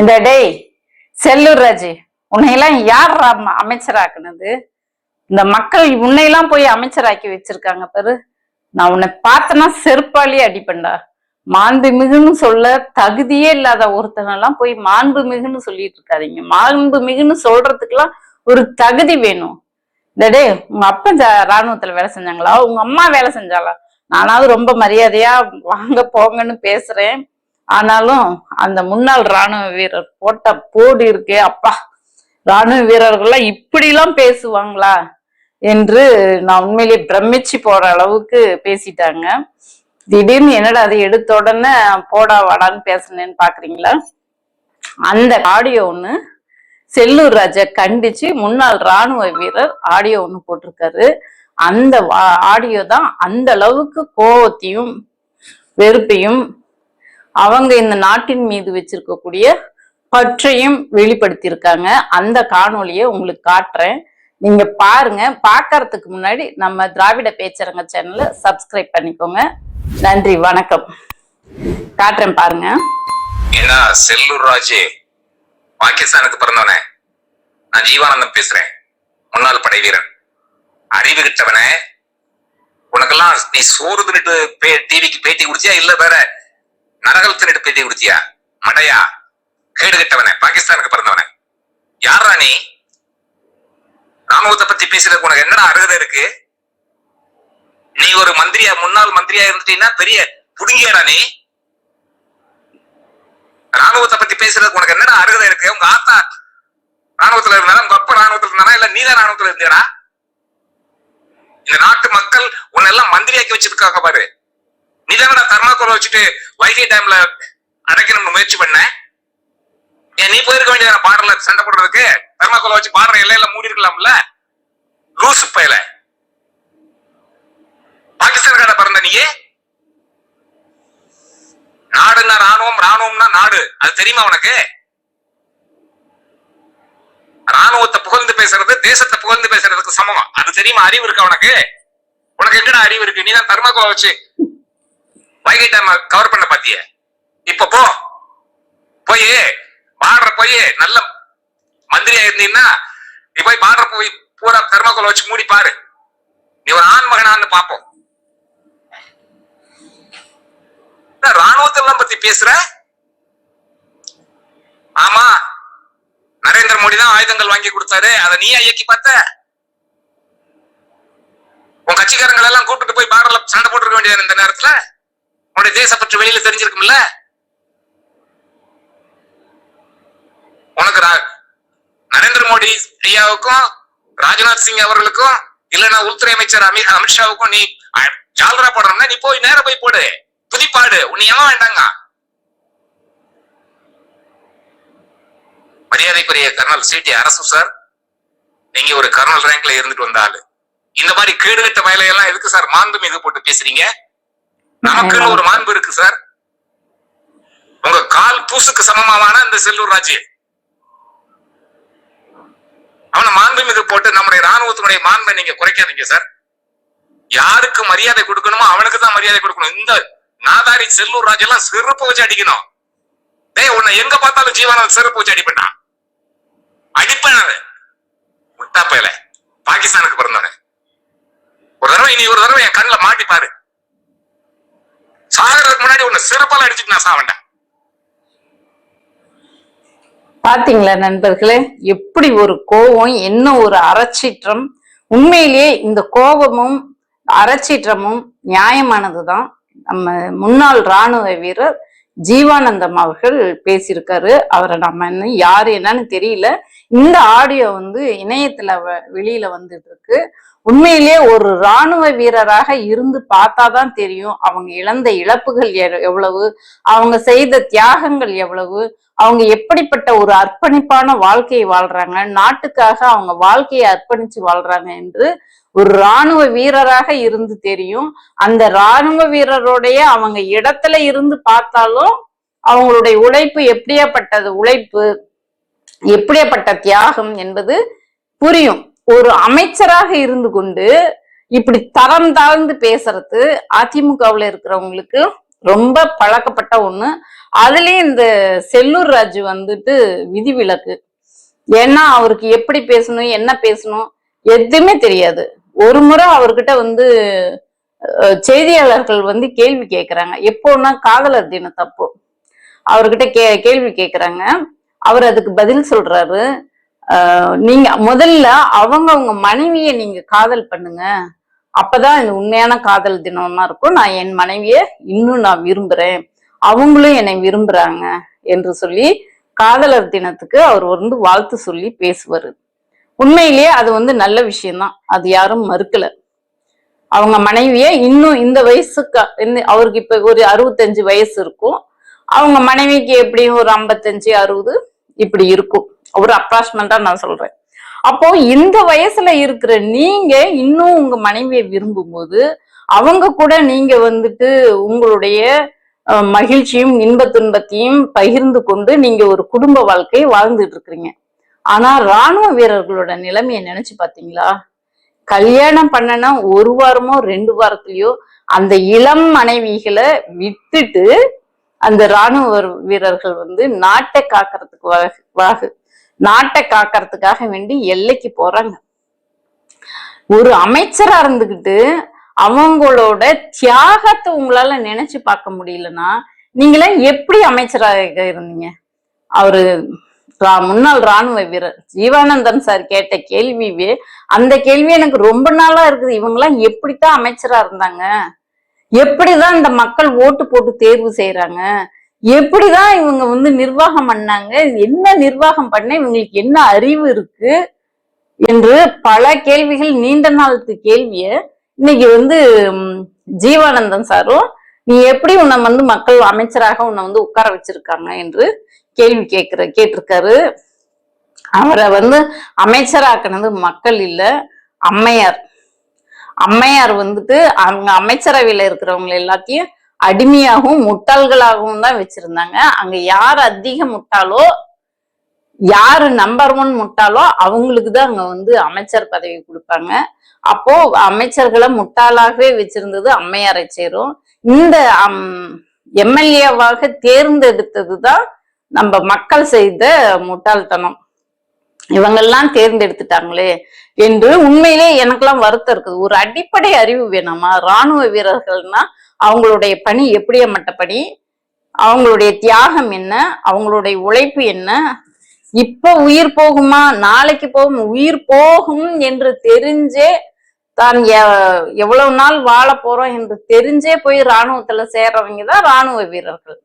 இந்த டேய் செல்லூர் ராஜு உன்னையெல்லாம் யார் அமைச்சராக்குனது? இந்த மக்கள் உன்னையெல்லாம் போய் அமைச்சராக்கி வச்சிருக்காங்க பாரு. நான் உன்னை பார்த்தனா செருப்பாலேயே அடிப்பேன்டா. மாண்பு மிகுன்னு சொல்ல தகுதியே இல்லாத ஒருத்தனெல்லாம் போய் மாண்பு மிகுன்னு சொல்லிட்டு இருக்காதீங்க. மாண்பு மிகுன்னு சொல்றதுக்கெல்லாம் ஒரு தகுதி வேணும். இந்த டே உங்க அப்பா ராணுவத்துல வேலை செஞ்சாங்களா? உங்க அம்மா வேலை செஞ்சாளா? நானாவது ரொம்ப மரியாதையா வாங்க போங்கன்னு பேசுறேன். ஆனாலும் அந்த முன்னாள் ராணுவ வீரர் போட்ட போடு இருக்கே அப்பா ராணுவ வீரர்கள்லாம் இப்படிலாம் பேசுவாங்களா என்று நான் உண்மையிலேயே பிரமிச்சு போற அளவுக்கு பேசிட்டாங்க. திடீர்னு என்னடா அது எடுத்த உடனே போடா வாடான்னு பேசுனேன்னு பாக்குறீங்களா? அந்த ஆடியோ ஒண்ணு செல்லூர் ராஜா கண்டிச்சு முன்னாள் ராணுவ வீரர் ஆடியோ ஒண்ணு போட்டிருக்காரு. அந்த ஆடியோ தான் அந்த அளவுக்கு கோவத்தையும் வெறுப்பையும் அவங்க இந்த நாட்டின் மீது வச்சிருக்கக்கூடிய பற்றையும் வெளிப்படுத்தியிருக்காங்க. அந்த காணொலியை உங்களுக்கு காட்டுறேன். நீங்க பாருங்க. பார்க்கறதுக்கு முன்னாடி நம்ம திராவிட பேச்சரங்க சேனலை சப்ஸ்கிரைப் பண்ணிக்கோங்க. நன்றி வணக்கம். காட்டுறேன் பாருங்க. ஏன்னா செல்லூர் ராஜே பாகிஸ்தானுக்கு பிறந்தவனே. நான் ஜீவானந்தம் பேசுறேன். முன்னாள் படை வீரன் அறிவு கிட்டவனே. உனக்கெல்லாம் நீ சோறு தின்னுட்டு பே டிவிக்கு பேட்டி குடிச்சியா இல்ல வேற நரகல் தின்னுட்டு பேட்டி கொடுத்தியா மடையா? கேடு கிட்டவனே பாகிஸ்தானுக்கு பிறந்தவனே. யாரா நீ? ராணுவத்தை பத்தி பேசுறதுக்கு உனக்கு என்னடா அருகதை இருக்கு? நீ ஒரு மந்திரியா முன்னாள் மந்திரியா இருந்துட்டீங்கன்னா பெரிய புடுங்கியடா நீ. ராணுவத்தை பத்தி பேசுறதுக்கு உனக்கு என்னடா அருகதை இருக்கு? உங்க ஆத்தா ராணுவத்துல இருந்தாலும் உங்க அப்பா ராணுவத்துல இருந்தாரா இல்ல நீதான் ராணுவத்துல இருந்தியடா? இந்த நாட்டு மக்கள் உன்னை எல்லாம் மந்திரியாக்கி வச்சிருக்காங்க பாரு. நீ தானடா தர்மாக்கோலை வச்சுட்டு வைகை டேம்ல அடைக்கணும்னு முயற்சி பண்ண? ஏன் நீ போயிருக்க வேண்டியது பார்டர்ல சண்டை போடுறதுக்கு? தர்மாக்கோலை வச்சு பார்டர் எல்லையில மூடி இருக்கலாம்ல? லூசு பயல. பாகிஸ்தான்கார பிறந்த நீயே? நாடுன்னா ராணுவம் ராணுவம்னா நாடு. அது தெரியுமா உனக்கு? ராணுவத்தை புகழ்ந்து பேசுறது தேசத்தை புகழ்ந்து பேசுறதுக்கு சமம். அது தெரியுமா? அறிவு இருக்கா உனக்கு? உனக்கு எங்கடா அறிவு இருக்கு? நீ தான் தர்மகோலை வச்சு வைகை டேம் கவர் பண்ண பாத்திய? இப்ப போ. போய் பார்டர் போய் நல்ல மந்திரியா இருந்தீங்கன்னா நீ போய் பார்டர் போய் பூரா தர்மகோலை வச்சு மூடி பாரு. நீ ஒரு ஆண் மகனான்னு பாப்போம். ராணுவத்தெல்லாம் பத்தி பேசுற? ஆமா நரேந்திர மோடி தான் ஆயுதங்கள் வாங்கி கொடுத்தாரு. அதை நீயா இயக்கி பார்த்த? உன் கட்சிக்காரங்களை எல்லாம் கூப்பிட்டு போய் பார்டர்ல சண்டை போட்டுருக்க வேண்டியது இந்த நேரத்துல? உன்னுடைய தேசப்பற்று வெளியில தெரிஞ்சிருக்கும்ல? உனக்கு நரேந்திர மோடி ஐயாவுக்கும் ராஜ்நாத் சிங் அவர்களுக்கும் இல்லைன்னா உள்துறை அமைச்சர் அமி அமித்ஷாவுக்கும் நீ ஜாலரா ஜால்ரா நீ போய் நேர போய் போடு. புதிப்பாடு உன்னை ஏமா வேண்டாங்க. மரியாதைக்குரிய கர்னல் சிடி அரசு சார் நீங்க ஒரு கர்னல் ரேங்க்ல இருந்துட்டு வந்த இந்த மாதிரி கேடுகட்ட வேலையெல்லாம் எதுக்கு சார் மாண்பு மீது போட்டு பேசுறீங்க? நமக்குன்னு ஒரு மாண்பு இருக்கு சார். உங்க கால் பூசுக்கு சமமாவான இந்த செல்லூர் ராஜு? அவனை மாண்பு மீது போட்டு நம்முடைய ராணுவத்தினுடைய மாண்பை நீங்க குறைக்காதீங்க சார். யாருக்கு மரியாதை கொடுக்கணுமோ அவனுக்கு தான் மரியாதை கொடுக்கணும். இந்த நாதாரி செல்லூர் ராஜு எல்லாம் செருப்பு வச்சு அடிக்கணும். டேய் உன்னை எங்க பார்த்தாலும் ஜீவானந்த செருப்பு வச்சு அடிப்பேன்டா. அடிப்பேன் அவன். முட்டா பயல. பாகிஸ்தானுக்கு பிறந்தவன. ஒரு தடவை இனி ஒரு தடவை என் கண்ணுல மாட்டி பாரு சாகிறதுக்கு முன்னாடி உன்னை அடிச்சுட்டு நான் சாவண்டேன் பாத்தீங்களா நண்பர்களே? எப்படி ஒரு கோபம் என்ன ஒரு அறச்சீற்றம்? உண்மையிலேயே இந்த கோபமும் அறச்சீற்றமும் நியாயமானதுதான். நம்ம முன்னாள் ராணுவ வீரர் ஜீவானந்தம் அவர்கள் பேசியிருக்காரு. அவரை நம்ம இன்னும் யாரு என்னன்னு தெரியல. இந்த ஆடியோ வந்து இணையத்துல வெளியில வந்துட்டு இருக்கு. உண்மையிலேயே ஒரு ராணுவ வீரராக இருந்து பார்த்தாதான் தெரியும் அவங்க இழந்த இழப்புகள் எவ்வளவு அவங்க செய்த தியாகங்கள் எவ்வளவு அவங்க எப்படிப்பட்ட ஒரு அர்ப்பணிப்பான வாழ்க்கையை வாழ்றாங்க நாட்டுக்காக அவங்க வாழ்க்கையை அர்ப்பணிச்சு வாழ்றாங்க என்று ஒரு ராணுவ வீரராக இருந்து தெரியும். அந்த ராணுவ வீரருடைய அவங்க இடத்துல இருந்து பார்த்தாலும் அவங்களுடைய உழைப்பு எப்படியாப்பட்டது உழைப்பு எப்படியாப்பட்ட தியாகம் என்பது புரியும். ஒரு அமைச்சராக இருந்து கொண்டு இப்படி தரம் தாழ்ந்து பேசுறது அதிமுகவுல இருக்கிறவங்களுக்கு ரொம்ப பழக்கப்பட்ட ஒண்ணு. அதுலயும் இந்த செல்லூர் ராஜு வந்துட்டு விதிவிலக்கு. ஏன்னா அவருக்கு எப்படி பேசணும் என்ன பேசணும் எதுவுமே தெரியாது. ஒரு முறை அவர்கிட்ட வந்து செய்தியாளர்கள் வந்து கேள்வி கேட்கிறாங்க எப்போன்னா காதலர் தினத்தப்போ அவர்கிட்ட கே கேள்வி கேட்கிறாங்க அவர் அதுக்கு பதில் சொல்றாரு. நீங்க முதல்ல அவங்க அவங்க மனைவியை நீங்க காதல் பண்ணுங்க. அப்பதான் இது உண்மையான காதல் தினமா இருக்கும். நான் என் மனைவிய இன்னும் நான் விரும்புறேன். அவங்களும் என்னை விரும்புறாங்க என்று சொல்லி காதலர் தினத்துக்கு அவர் வந்து வாழ்த்து சொல்லி பேசுவாரு. உண்மையிலேயே அது வந்து நல்ல விஷயம்தான். அது யாரும் மறுக்கல. அவங்க மனைவிய இன்னும் இந்த வயசுக்கு இந்த- அவருக்கு இப்ப ஒரு அறுபத்தஞ்சு வயசு இருக்கும். அவங்க மனைவிக்கு எப்படியும் ஒரு ஐம்பத்தஞ்சு அறுபது இப்படி இருக்கும். ஒரு அப்ராச்மெண்டா நான் சொல்றேன். அப்போ இந்த வயசுல இருக்கிற நீங்க இன்னும் உங்க மனைவியை விரும்பும்போது அவங்க கூட நீங்க வந்துட்டு உங்களுடைய மகிழ்ச்சியும் இன்ப துன்பத்தையும் பகிர்ந்து கொண்டு நீங்க ஒரு குடும்ப வாழ்க்கை வாழ்ந்துட்டு இருக்கிறீங்க. ஆனா ராணுவ வீரர்களோட நிலைமையை நினைச்சு பாத்தீங்களா? கல்யாணம் பண்ணனா ஒரு வாரமோ ரெண்டு வாரத்திலயோ அந்த இளம் மனைவிகளை விட்டுட்டு அந்த ராணுவ வீரர்கள் வந்து நாட்டை காக்கிறதுக்கு வாகு நாட்டை காக்கிறதுக்காக வேண்டி எல்லைக்கு போறாங்க. ஒரு அமைச்சரா இருந்துகிட்டு அவங்களோட தியாகத்தை உங்களால நினைச்சு பார்க்க முடியலன்னா நீங்களாம் எப்படி அமைச்சராக இருந்தீங்க? அவரு ரா- முன்னாள் ராணுவ வீரர் ஜீவானந்தன் சார் கேட்ட கேள்வியே அந்த கேள்வி எனக்கு ரொம்ப நாளா இருக்குது. இவங்கெல்லாம் எப்படித்தான் அமைச்சரா இருந்தாங்க? எப்படிதான் இந்த மக்கள் ஓட்டு போட்டு தேர்வு செய்யறாங்க எப்படிதான் இவங்க வந்து நிர்வாகம் பண்ணாங்க? என்ன நிர்வாகம் பண்ண? இவங்களுக்கு என்ன அறிவு இருக்கு? என்று பல கேள்விகள் நீண்ட நாளத்து கேள்விய இன்னைக்கு வந்து ஜீவானந்தன் சாரும் நீ எப்படி உன்னை வந்து மக்கள் அமைச்சராக உன்னை வந்து உட்கார வச்சிருக்காங்க? என்று கேள்வி கேட்கிற கேட்டிருக்காரு. அவரை வந்து அமைச்சராக்குனது மக்கள் இல்ல அம்மையார். அம்மையார் வந்துட்டு அவங்க அமைச்சரவையில இருக்கிறவங்க எல்லாத்தையும் அடிமையாகவும் முட்டாள்களாகவும் தான் வச்சிருந்தாங்க. அங்க யார் அதிக முட்டாளோ யாரு நம்பர் ஒன் முட்டாளோ அவங்களுக்கு தான் அங்க வந்து அமைச்சர் பதவி கொடுப்பாங்க. அப்போ அமைச்சர்களை முட்டாளாகவே வச்சிருந்தது அம்மையாரை சேரும். இந்த எம்எல்ஏவாக தேர்ந்தெடுத்தது தான் நம்ம மக்கள் செய்த முட்டாள்தனம். இவங்கெல்லாம் தேர்ந்தெடுத்துட்டாங்களே என்று உண்மையிலே எனக்கெல்லாம் வருத்தம் இருக்குது. ஒரு அடிப்படை அறிவு வேணாமா? ராணுவ வீரர்கள்னா அவங்களுடைய பணி எப்படியாப்பட்ட பணி? அவங்களுடைய தியாகம் என்ன? அவங்களுடைய உழைப்பு என்ன? இப்ப உயிர் போகுமா? நாளைக்கு போகும் உயிர் போகும் என்று தெரிஞ்சே தான் எவ்வளவு நாள் வாழ போறோம் என்று தெரிஞ்சே போய் ராணுவத்துல சேர்றவங்க தான் ராணுவ வீரர்கள்.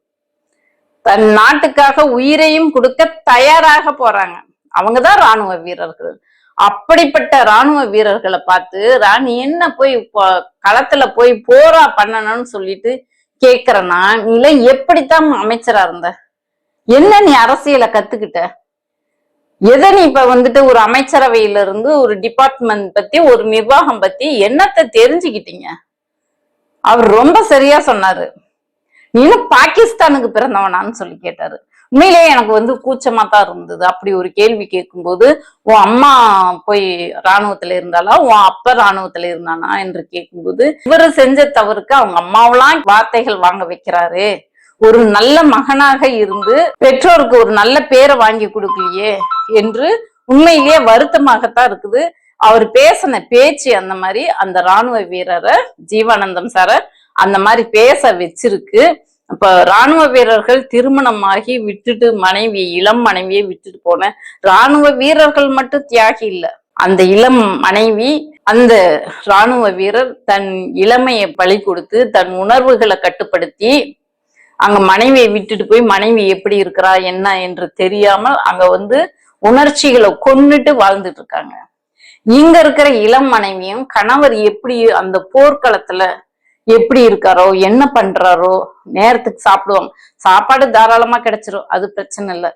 தன் நாட்டுக்காக உயிரையும் கொடுக்க தயாராக போறாங்க. அவங்கதான் ராணுவ வீரர்கள். அப்படிப்பட்ட ராணுவ வீரர்களை பார்த்து ராணி என்ன போய் களத்துல போய் போரா பண்ணணும்னு சொல்லிட்டு கேக்குறனா நீல எப்படித்தான் அமைச்சரா இருந்த? என்ன நீ அரசியலை கத்துக்கிட்ட? எதை நீ இப்ப வந்துட்டு ஒரு அமைச்சரவையில இருந்து ஒரு டிபார்ட்மெண்ட் பத்தி ஒரு நிர்வாகம் பத்தி என்னத்தை தெரிஞ்சுக்கிட்டீங்க? அவர் ரொம்ப சரியா சொன்னாரு. நீனும் பாகிஸ்தானுக்கு பிறந்தவனான்னு சொல்லி கேட்டாரு. உண்மையிலேயே எனக்கு வந்து கூச்சமா தான் இருந்தது. அப்படி ஒரு கேள்வி கேட்கும்போது உன் அம்மா போய் ராணுவத்துல இருந்தாலா உன் அப்பா ராணுவத்துல இருந்தானா? என்று கேட்கும்போது இவர் செஞ்ச தவறுக்கு அவங்க அம்மாவெல்லாம் வார்த்தைகள் வாங்க வைக்கிறாரு. ஒரு நல்ல மகனாக இருந்து பெற்றோருக்கு ஒரு நல்ல பேரை வாங்கி கொடுக்கலையே என்று உண்மையிலேயே வருத்தமாகத்தான் இருக்குது. அவர் பேசின பேச்சு அந்த மாதிரி அந்த ராணுவ வீரரை ஜீவானந்தம் சார அந்த மாதிரி பேச வச்சிருக்கு. இப்ப ராணுவ வீரர்கள் திருமணமாகி விட்டுட்டு மனைவி இளம் மனைவியை விட்டுட்டு போன ராணுவ வீரர்கள் மட்டும் தியாகி இல்ல. அந்த இளம் மனைவி அந்த ராணுவ வீரர் தன் இளமையை பலி கொடுத்து தன் உணர்வுகளை கட்டுப்படுத்தி அங்க மனைவியை விட்டுட்டு போய் மனைவி எப்படி இருக்கிறா என்ன என்று தெரியாமல் அங்க வந்து உணர்ச்சிகளை கொண்டுட்டு வாழ்ந்துட்டு இருக்காங்க. இங்க இருக்கிற இளம் மனைவியும் கணவர் எப்படி அந்த போர்க்களத்துல எப்படி இருக்காரோ என்ன பண்றாரோ நேரத்துக்கு சாப்பிடுவாங்க. சாப்பாடு தாராளமா கிடைச்சிரும் அது பிரச்சனை இல்லை.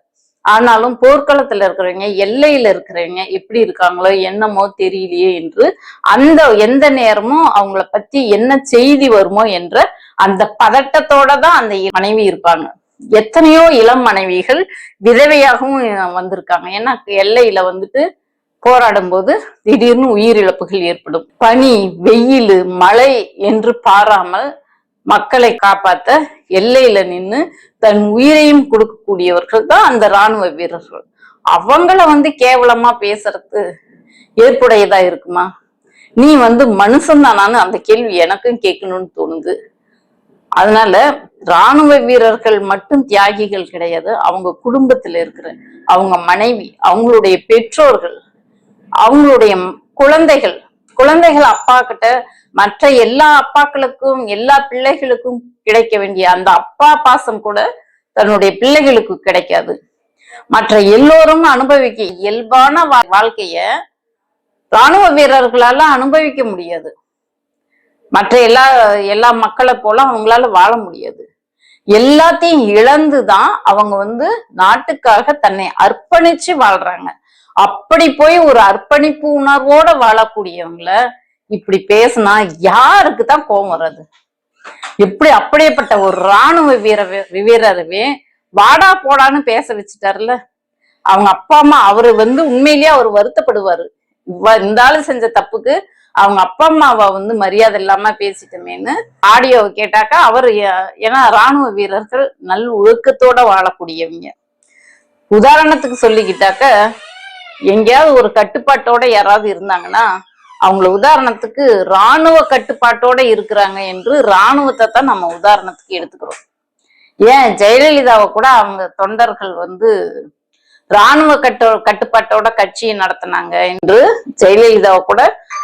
ஆனாலும் போர்க்களத்துல இருக்கிறவங்க எல்லையில இருக்கிறவங்க எப்படி இருக்காங்களோ என்னமோ தெரியலையே என்று அந்த எந்த நேரமும் அவங்கள பத்தி என்ன செய்தி வருமோ என்ற அந்த பதட்டத்தோட தான் அந்த மனைவி இருப்பாங்க. எத்தனையோ இளம் மனைவிகள் விதவையாகவும் வந்திருக்காங்க. ஏன்னா எல்லையில வந்துட்டு போராடும் போது திடீர்னு உயிரிழப்புகள் ஏற்படும். பனி வெயில் மழை என்று பாராமல் மக்களை காப்பாத்த எல்லையில நின்னு தன் உயிரையும் கொடுக்கக்கூடியவர்கள் தான் அந்த ராணுவ வீரர்கள். அவங்கள வந்து கேவலமா பேசுறது ஏற்புடையதா இருக்குமா? நீ வந்து மனுஷன் அந்த கேள்வி எனக்கும் கேட்கணும்னு தோணுது. அதனால ராணுவ வீரர்கள் மட்டும் தியாகிகள் கிடையாது. அவங்க குடும்பத்துல இருக்கிற அவங்க மனைவி அவங்களுடைய பெற்றோர்கள் அவங்களுடைய குழந்தைகள் குழந்தைகள் அப்பா கிட்ட மற்ற எல்லா அப்பாக்களுக்கும் எல்லா பிள்ளைகளுக்கும் கிடைக்க வேண்டிய அந்த அப்பா பாசம் கூட தன்னுடைய பிள்ளைகளுக்கு கிடைக்காது. மற்ற எல்லோரும் அனுபவிக்க இயல்பான வா- வாழ்க்கைய ராணுவ வீரர்களால அனுபவிக்க முடியாது. மற்ற எல்லா எல்லா மக்களை போல அவங்களால வாழ முடியாது. எல்லாத்தையும் இழந்துதான் அவங்க வந்து நாட்டுக்காக தன்னை அர்ப்பணிச்சு வாழ்றாங்க. அப்படி போய் ஒரு அர்ப்பணிப்பு உணர்வோட வாழக்கூடியவங்கள இப்படி பேசுனா யாருக்கு தான் கோபம் வராது? எப்படி அப்படியேப்பட்ட ஒரு ராணுவ வீர வீரரவே வாடா போடான்னு பேச வச்சுட்டாருல அவங்க அப்பா அம்மா அவரு வந்து உண்மையிலேயே அவர் வருத்தப்படுவாரு. இவ்வ- இந்த ஆளு செஞ்ச தப்புக்கு அவங்க அப்பா அம்மாவை வந்து மரியாதை இல்லாம பேசிட்டமேன்னு ஆடியோவை கேட்டாக்கா அவர் ஏன்னா ராணுவ வீரர்கள் நல் ஒழுக்கத்தோட வாழக்கூடியவங்க. உதாரணத்துக்கு சொல்லிக்கிட்டாக்க எங்கேயாவது ஒரு கட்டுப்பாட்டோட யாராவது இருந்தாங்கன்னா அவங்கள உதாரணத்துக்கு ராணுவ கட்டுப்பாட்டோட இருக்கிறாங்க என்று ராணுவத்தை தான் நம்ம உதாரணத்துக்கு எடுத்துக்கிறோம். ஏன்? ஜெயலலிதாவை கூட அவங்க தொண்டர்கள் வந்து ராணுவ கட்டு கட்டுப்பாட்டோட கட்சியை நடத்தினாங்க என்று ஜெயலலிதாவை கூட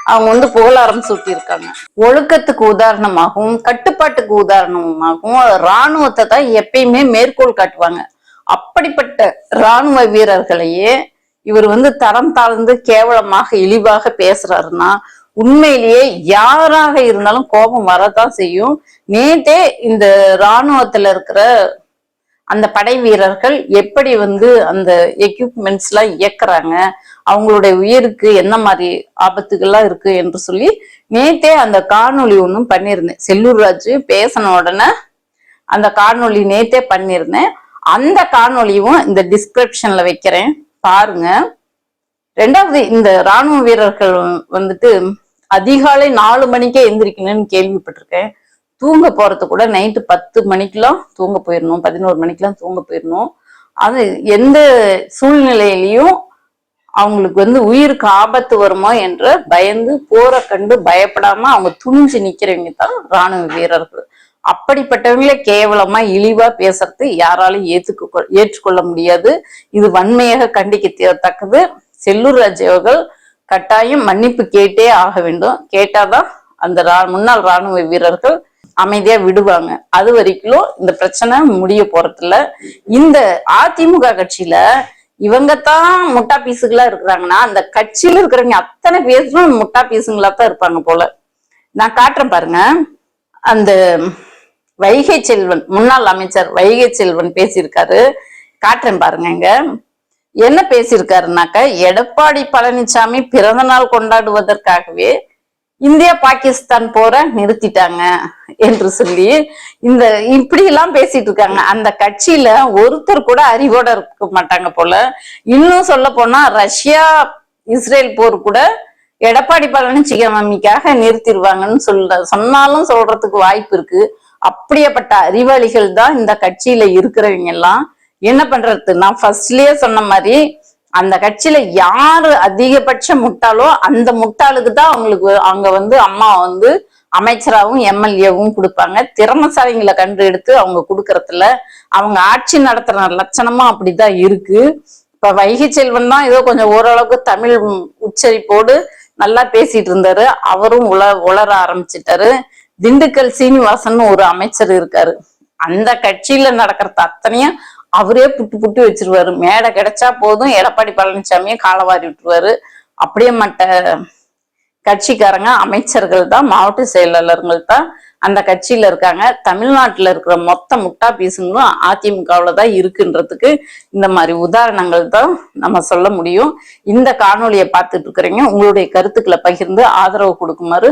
அவங்க வந்து புகழாரம் சூட்டியிருக்காங்க. ஒழுக்கத்துக்கு உதாரணமாகவும் கட்டுப்பாட்டுக்கு உதாரணமாகவும் ராணுவத்தை தான் எப்பயுமே மேற்கோள் காட்டுவாங்க. அப்படிப்பட்ட ராணுவ வீரர்களையே இவர் வந்து தரம் தாழ்ந்து கேவலமாக இழிவாக பேசுறாருன்னா உண்மையிலேயே யாராக இருந்தாலும் கோபம் வரதான் செய்யும். நேற்றே இந்த இராணுவத்துல இருக்கிற அந்த படை வீரர்கள் எப்படி வந்து அந்த எக்யூப்மெண்ட்ஸ் எல்லாம் இயக்குறாங்க அவங்களுடைய உயிருக்கு என்ன மாதிரி ஆபத்துகள்லாம் இருக்கு என்று சொல்லி நேத்தே அந்த காணொலி ஒன்றும் பண்ணியிருந்தேன். செல்லூர் ராஜு பேசின உடனே அந்த காணொலி நேத்தே பண்ணியிருந்தேன். அந்த காணொலியும் இந்த டிஸ்கிரிப்ஷன்ல வைக்கிறேன். பாருங்க. ரெண்டாவது இந்த ராணுவ வீரர்கள் வந்துட்டு அதிகாலை நாலு மணிக்கே எந்திரிக்கணும்னு கேள்விப்பட்டிருக்கேன். தூங்க போறது கூட நைட்டு பத்து மணிக்கெல்லாம் தூங்க போயிடணும் பதினோரு மணிக்கெல்லாம் தூங்க போயிடணும் அது எந்த சூழ்நிலையிலையும் அவங்களுக்கு வந்து உயிருக்கு ஆபத்து வருமோ என்று பயந்து போற கண்டு பயப்படாம அவங்க துணிஞ்சு நிக்கிறவங்க தான் ராணுவ வீரர்கள். அப்படிப்பட்டவங்களே கேவலமா இழிவா பேசுறது யாராலும் ஏத்துக்க ஏற்றுக்கொள்ள முடியாது. இது வன்மையாக கண்டிக்கத்தக்கது. செல்லூர் ராஜ் அவர்கள் கட்டாயம் மன்னிப்பு கேட்டே ஆக வேண்டும். கேட்டாதான் அந்த ரா- முன்னாள் ராணுவ வீரர்கள் அமைதியா விடுவாங்க. அது வரைக்கும் இந்த பிரச்சனை முடிய போறதில்ல. இந்த அதிமுக கட்சியில இவங்க தான் முட்டா பீஸுகளா இருக்கிறாங்கன்னா அந்த கட்சியில இருக்கிறவங்க அத்தனை பேரும் முட்டா பீஸுங்களா தான் இருப்பாங்க போல. நான் காட்டுறேன் பாருங்க. அந்த வைகை செல்வன் முன்னாள் அமைச்சர் வைகை செல்வன் பேசியிருக்காரு. காட்டுறேன் பாருங்க இங்க. என்ன பேசியிருக்காருனாக்க எடப்பாடி பழனிசாமி பிறந்த நாள் கொண்டாடுவதற்காகவே இந்தியா பாகிஸ்தான் போற நிறுத்திட்டாங்க என்று சொல்லி இந்த இப்படி எல்லாம் பேசிட்டு இருக்காங்க. அந்த கட்சியில ஒருத்தர் கூட அறிவோட இருக்க மாட்டாங்க போல. இன்னும் சொல்ல போனா ரஷ்யா இஸ்ரேல் போர் கூட எடப்பாடி பழனிசாமிக்காக நிறுத்திடுவாங்கன்னு சொல்ல சொன்னாலும் சொல்றதுக்கு வாய்ப்பு இருக்கு. அப்படியேப்பட்ட அறிவாளிகள் தான் இந்த கட்சியில இருக்கிறவங்க எல்லாம். என்ன பண்றது நான் ஃபர்ஸ்ட்லயே சொன்ன மாதிரி அந்த கட்சியில யாரு அதிகபட்ச முட்டாளோ அந்த முட்டாளுக்கு தான் அவங்களுக்கு அங்க வந்து அம்மா வந்து அமைச்சராகவும் எம்எல்ஏவும் கொடுப்பாங்க. திறமசாலிங்களை கண்டு எடுத்து அவங்க கொடுக்கறதுல அவங்க ஆட்சி நடத்துற லட்சணமா அப்படிதான் இருக்கு. இப்ப வைகை செல்வன் தான் ஏதோ கொஞ்சம் ஓரளவுக்கு தமிழ் உச்சரிப்போடு நல்லா பேசிட்டு இருந்தாரு. அவரும் உல உளர ஆரம்பிச்சிட்டாரு. திண்டுக்கல் சீனிவாசன் ஒரு அமைச்சர் இருக்காரு. அந்த கட்சியில நடக்கிறது அத்தனையும் அவரே புட்டு புட்டு வச்சிருவாரு. மேடை கிடைச்சா போதும் எடப்பாடி பழனிசாமியை காலவாரி விட்டுருவாரு. அப்படியே மட்ட கட்சிக்காரங்க அமைச்சர்கள் தான் மாவட்ட செயலாளர்கள் தான் அந்த கட்சியில இருக்காங்க. தமிழ்நாட்டுல இருக்கிற மொத்த முட்டா பீசுங்களும் அதிமுகவுல தான் இருக்குன்றதுக்கு இந்த மாதிரி உதாரணங்கள் தான் நம்ம சொல்ல முடியும். இந்த காணொளியை பார்த்துட்டு இருக்கிறீங்க. உங்களுடைய கருத்துக்களை பகிர்ந்து ஆதரவு கொடுக்குமாறு